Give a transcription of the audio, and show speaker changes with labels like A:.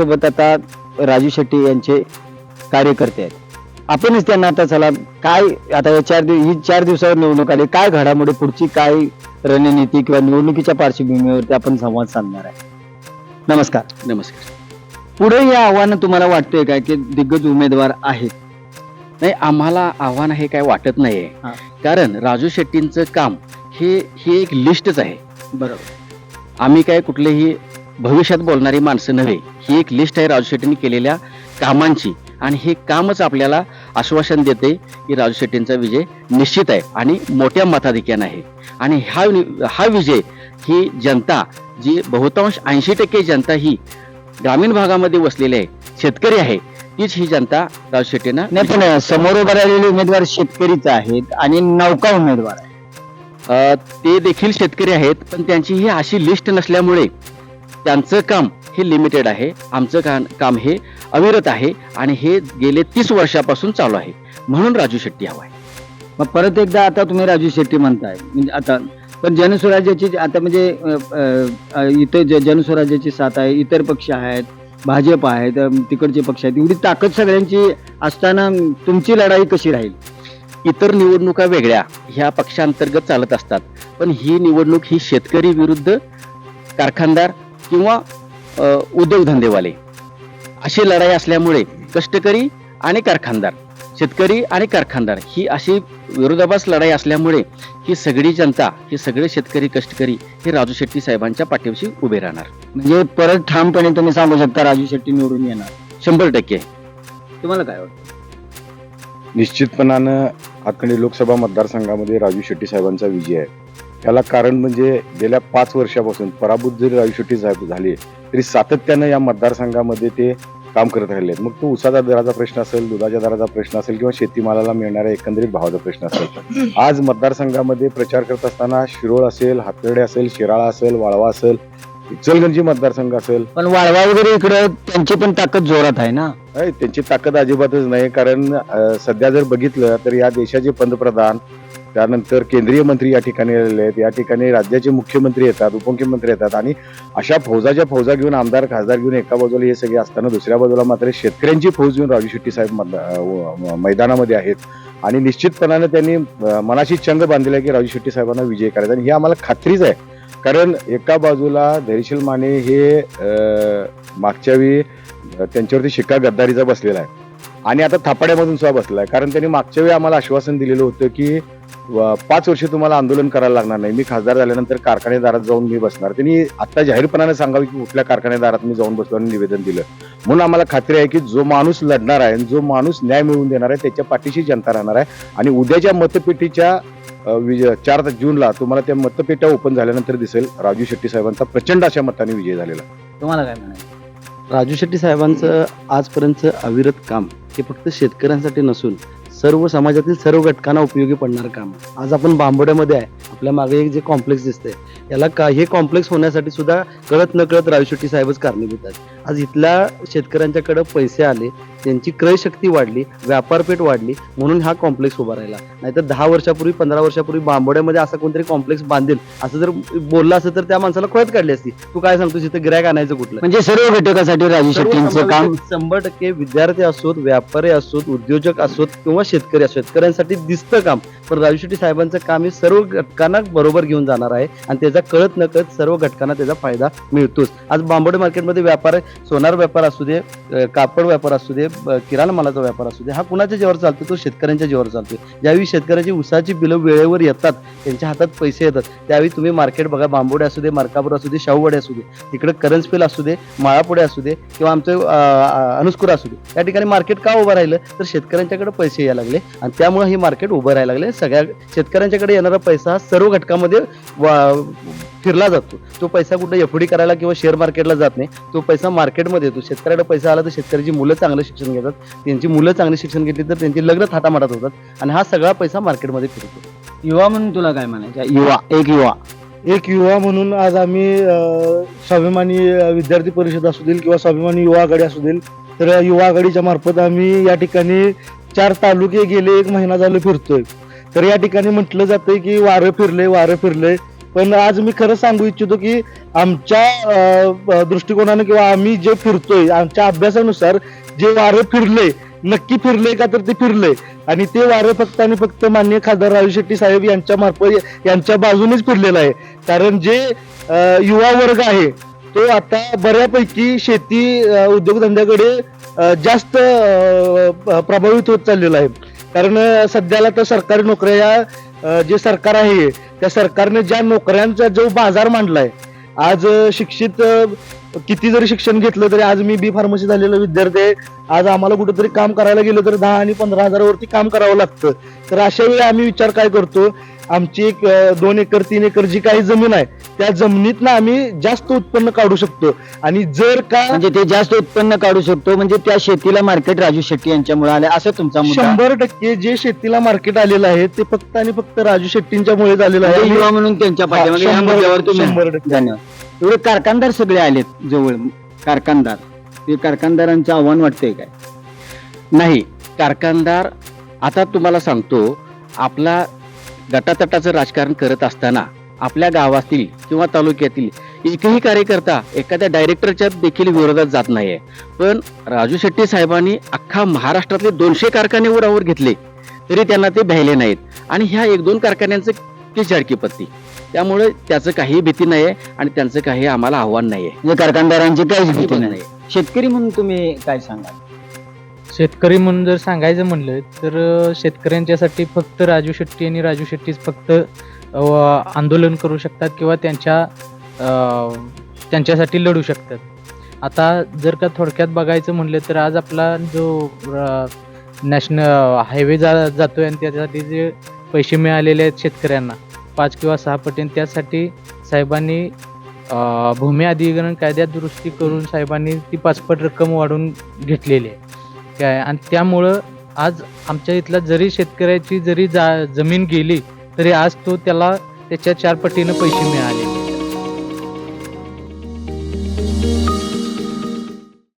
A: आपल्यासोबत आता राजू शेट्टी यांचे कार्यकर्ते आहेत. आपणच त्यांना आता चला काय आता या चार दिवस ही चार दिवसावर निवडणूक आली काय घडामोडी पुढची काय रणनीती किंवा निवडणुकीच्या पार्श्वभूमीवरती आपण संवाद साधणार आहे? नमस्कार.
B: नमस्कार.
A: पुढे हे आव्हानं तुम्हाला वाटतंय काय की दिग्गज उमेदवार आहेत?
B: नाही आम्हाला आव्हान हे काय वाटत नाहीये.
A: हा.
B: कारण राजू शेट्टींचं काम हे ही एक लिस्टच आहे.
A: बरोबर.
B: आम्ही काय कुठलेही भविष्यात बोलणारी माणसं नव्हे. ही एक लिस्ट आहे राजू शेट्टींनी केलेल्या कामांची. आणि हे कामच आपल्याला आश्वासन देते की राजू शेट्टींचा विजय निश्चित आहे आणि मोठ्या मताधिक्यानं आहे. आणि हा हा विजय ही जनता जी बहुतांश ऐंशी टक्के जनता ही ग्रामीण भागामध्ये वसलेली आहे शेतकरी आहे तीच ही जनता राजू शेट्टींना
A: नाही पण समोर उभे राहिलेले उमेदवार शेतकरीच आहेत आणि नौका उमेदवार
B: ते देखील शेतकरी आहेत पण त्यांची ही अशी लिस्ट नसल्यामुळे त्यांचं काम हे लिमिटेड आहे. आमचं का काम हे अविरत आहे आणि हे गेले तीस वर्षापासून चालू आहे. म्हणून राजू शेट्टी हवा आहे.
A: मग परत एकदा आता तुम्ही राजू शेट्टी म्हणताय. म्हणजे आता पण जनस्वराज्याची आता म्हणजे इथं ज- जनस्वराज्याची साथ आहे इतर पक्ष आहेत भाजप आहेत तिकडचे पक्ष आहेत एवढी ताकद सगळ्यांची असताना तुमची लढाई कशी राहील?
B: इतर निवडणुका वेगळ्या. ह्या पक्षांतर्गत चालत असतात. पण ही निवडणूक ही शेतकरी विरुद्ध कारखानदार किंवा उद्योगधंदेवाले अशी लढाई असल्यामुळे कष्टकरी आणि कारखानदार शेतकरी आणि कारखानदार ही अशी विरोधाभास लढाई असल्यामुळे ही सगळी जनता ही सगळे शेतकरी कष्टकरी हे राजू शेट्टी साहेबांच्या पाठीशी उभे राहणार.
A: म्हणजे परत ठामपणे तुम्ही सांगू शकता राजू शेट्टी निवडून येणार.
B: शंभर टक्के.
A: तुम्हाला काय वाटतं?
C: निश्चितपणानं आखणी लोकसभा मतदारसंघामध्ये राजू शेट्टी साहेबांचा विजय आहे. त्याला कारण म्हणजे गेल्या पाच वर्षापासून पराभूत जरी राजू शेट्टी साहेब झाले तरी सातत्यानं या मतदारसंघामध्ये ते काम करत राहिले मग तो उसाचा दराचा प्रश्न असेल दुधाच्या दराचा प्रश्न असेल किंवा शेतीमालाला मिळणाऱ्या एकंदरीत भावाचा प्रश्न असेल आज मतदारसंघामध्ये प्रचार करत असताना शिरोळ असेल हातर्डे असेल शिराळा असेल वाळवा असेल इचलगंजी मतदारसंघ असेल.
A: पण वाळवा वगैरे इकडं त्यांची पण ताकद जोरात आहे ना?
C: त्यांची ताकद अजिबातच नाही कारण सध्या जर बघितलं तर या देशाचे पंतप्रधान त्यानंतर केंद्रीय मंत्री या ठिकाणी आलेले आहेत. या ठिकाणी राज्याचे मुख्यमंत्री येतात उपमुख्यमंत्री येतात आणि अशा फौजाच्या फौजा घेऊन आमदार खासदार घेऊन एका बाजूला हे सगळे असताना दुसऱ्या बाजूला मात्र शेतकऱ्यांची फौज घेऊन राजू शेट्टी साहेब मैदानामध्ये आहेत. आणि निश्चितपणाने त्यांनी मनाशी चंग बांधलेला आहे की राजू शेट्टी साहेबांना विजय करायचा आणि ही आम्हाला खात्रीच आहे. कारण एका बाजूला धैर्यशील माने हे मागच्या वेळी त्यांच्यावरती शिक्का गद्दारीचा बसलेला आहे. आणि आता थापाड्यामधून सुद्धा बसलाय. कारण त्यांनी मागच्या वेळी आम्हाला आश्वासन दिलेलं होतं की पाच वर्ष तुम्हाला आंदोलन करायला लागणार नाही. मी खासदार झाल्यानंतर कारखानेदारात जाऊन मी बसणार. त्यांनी आता जाहीरपणाने सांगावे की कुठल्या कारखानेदारात मी जाऊन बसलो आणि निवेदन दिलं. म्हणून आम्हाला खात्री आहे की जो माणूस लढणार आहे आणि जो माणूस न्याय मिळवून देणार आहे त्याच्या पाठीशी जनता राहणार आहे. आणि उद्याच्या मतपेटीच्या विजय चार जूनला तुम्हाला त्या मतपेट्या ओपन झाल्यानंतर दिसेल. राजू शेट्टी साहेबांचा प्रचंड अशा मताने विजय झालेला.
A: तुम्हाला काय म्हणायचं?
D: राजू शेट्टी साहेबांचं आजपर्यंतचं अविरत काम हे फक्त शेतकऱ्यांसाठी नसून सर्व समाजातील सर्व घटकांना उपयोगी पडणारं काम. आज आपण बांबोड्यामध्ये आहे. आपल्या मागे एक जे कॉम्प्लेक्स दिसतंय याला का हे कॉम्प्लेक्स होण्यासाठी सुद्धा कळत न कळत राजू शेट्टी साहेबच कारणीभूत आहेत आज इथल्या शेतकऱ्यांच्याकडे पैसे आले त्यांची क्रय शक्ती वाढली व्यापारपेठ वाढली म्हणून हा कॉम्प्लेक्स उभा राहिला. नाहीतर दहा वर्षापूर्वी पंधरा वर्षापूर्वी बांबोड्यामध्ये असा कोणतरी कॉम्प्लेक्स बांधेल असं जर बोललं असं तर त्या माणसाला खोळत काढली असती. तू काय सांगतोस इथं गिरायक आणायचं कुठलं?
A: म्हणजे सर्व घटकासाठी राजू शेट्टींचं काम
D: शंभर टक्के विद्यार्थी असोत व्यापारी असोत उद्योजक असोत किंवा शेतकरी असोत. शेतकऱ्यांसाठी दिसतं काम. पण राजू शेट्टी साहेबांचं काम हे सर्व घटकांना बरोबर घेऊन जाणार आहे आणि त्याचा कळत न कळत सर्व घटकांना त्याचा फायदा मिळतोच. आज बांबोडे मार्केटमध्ये व्यापार सोनार व्यापार असू दे कापड व्यापार असू दे किराणा मालाचा व्यापार असू दे हा कुणाच्या जीवावर चालतो तो शेतकऱ्यांच्या जीवावर चालतो ज्यावेळी शेतकऱ्याची उसाची बिलं वेळेवर येतात त्यांच्या हातात पैसे येतात त्यावेळी तुम्ही मार्केट बघा बांबोडे असू दे मार्कापूर असू दे शाहूवाडे असू दे तिकडे करंजपेल असू दे माळापुडे असू दे किंवा आमचं अं, अनुस्कुरा असू दे त्या ठिकाणी मार्केट का उभं राहिलं? तर शेतकऱ्यांच्याकडे पैसे यायला लागले आणि त्यामुळे हे मार्केट उभं राहायला लागले. सगळ्या शेतकऱ्यांच्याकडे येणारा पैसा हा सर्व घटकामध्ये वा- फिरला जातो. तो पैसा कुठं एफडी करायला किंवा शेअर मार्केटला जात नाही. तो पैसा मार्केटमध्ये येतो. शेतकऱ्याकडे पैसा आला तर शेतकऱ्याची मुलं चांगलं शिक्षण घेतात. त्यांची मुलं चांगली शिक्षण घेतली तर त्यांची लग्न थाटामाटात होतात. आणि हा सगळा पैसा मार्केटमध्ये फिरतो.
A: युवा म्हणून तुला काय म्हणायचं युवा एक युवा.
E: एक युवा म्हणून आज आम्ही स्वाभिमानी विद्यार्थी परिषद असू देईल किंवा स्वाभिमानी युवा आघाडी असू देईल तर युवा आघाडीच्या मार्फत आम्ही या ठिकाणी चार तालुके गेले एक महिना झालं फिरतोय. तर या ठिकाणी म्हटलं जातंय की वारं फिरले वारं फिरले. पण आज मी खरं सांगू इच्छितो की आमच्या दृष्टिकोनाने दृष्टिकोनानं किंवा आम्ही जे फिरतोय आमच्या अभ्यासानुसार जे वारं फिरले नक्की फिरले का तर ते फिरले. आणि ते वारं फक्त आणि फक्त मान्य खासदार राजू शेट्टी साहेब यांच्या मार्फत यांच्या बाजूनेच फिरलेलं आहे. कारण जे युवा वर्ग आहे तो आता बऱ्यापैकी शेती उद्योगधंद्याकडे जास्त प्रभावित होत चाललेला आहे. कारण सध्याला तर सरकारी नोकऱ्या जे सरकार आहे त्या सरकारने ज्या नोकऱ्यांचा जो बाजार मांडलाय आज शिक्षित किती जरी शिक्षण घेतलं तरी आज मी बी फार्मसी झालेला विद्यार्थी आहे. आज आम्हाला कुठेतरी काम करायला गेलं तर दहा आणि पंधरा हजारावरती काम करावं लागतं. तर अशा वेळी आम्ही विचार काय करतो आमची एक दोन एकर तीन एकर जी काही जमीन आहे त्या जमिनीतनं आम्ही जास्त उत्पन्न काढू शकतो. आणि जर का
A: म्हणजे ते जास्त उत्पन्न काढू शकतो म्हणजे त्या शेतीला मार्केट राजू शेट्टी यांच्यामुळे आले असं तुमचा मुद्दा?
E: शंभर टक्के जे शेतीला मार्केट आलेलं आहे ते फक्त आणि फक्त राजू शेट्टींच्यामुळे झालेलं
A: म्हणजे
E: आहे
A: युवा म्हणून त्यांच्या पाठीमागे या
E: शंभर-
A: मुद्द्यावर तुम्ही
E: शंभर टक्के.
A: धन्यवाद. एवढे कारखानदार सगळे आलेत जवळ कारखानदार. ते कारखानदारांचं आव्हान वाटतंय काय?
B: नाही कारखानदार आता तुम्हाला सांगतो आपला गटातटाचं राजकारण करत असताना आपल्या गावातील किंवा तालुक्यातील एकही कार्यकर्ता एखाद्या डायरेक्टरच्या देखील विरोधात जात नाहीये. पण राजू शेट्टी साहेबांनी अख्खा महाराष्ट्रातले दोनशे कारखाने उरावर घेतले तरी त्यांना ते भ्यायले नाहीत. आणि ह्या एक दोन कारखान्यांचं की पत्ती त्यामुळे त्याचं काही भीती नाहीये आणि त्यांचं काही आम्हाला आव्हान नाहीये.
A: म्हणजे कारखानदारांची काहीच भीती नाही शेतकरी म्हणून तुम्ही काय सांगा
F: शेतकरी म्हणून जर सांगायचं म्हणलं तर शेतकऱ्यांच्यासाठी फक्त राजू शेट्टी आणि राजू शेट्टीच फक्त आंदोलन करू शकतात किंवा त्यांच्या त्यांच्यासाठी लढू शकतात. आता जर का थोडक्यात बघायचं म्हणलं तर आज आपला जो नॅशनल हायवे जा जातोय आणि त्याच्यासाठी जे पैसे मिळालेले आहेत शेतकऱ्यांना पाच किंवा सहा पटीन त्यासाठी साहेबांनी भूमी अधिग्रहण कायद्यात दुरुस्ती करून साहेबांनी ती पाचपट रक्कम वाढवून घेतलेली आहे. काय आणि त्यामुळं आज आमच्या इथला जरी शेतकऱ्याची जरी जा जमीन गेली तरी आज तो त्याला त्याच्या चार पटीनं पैसे मिळाले.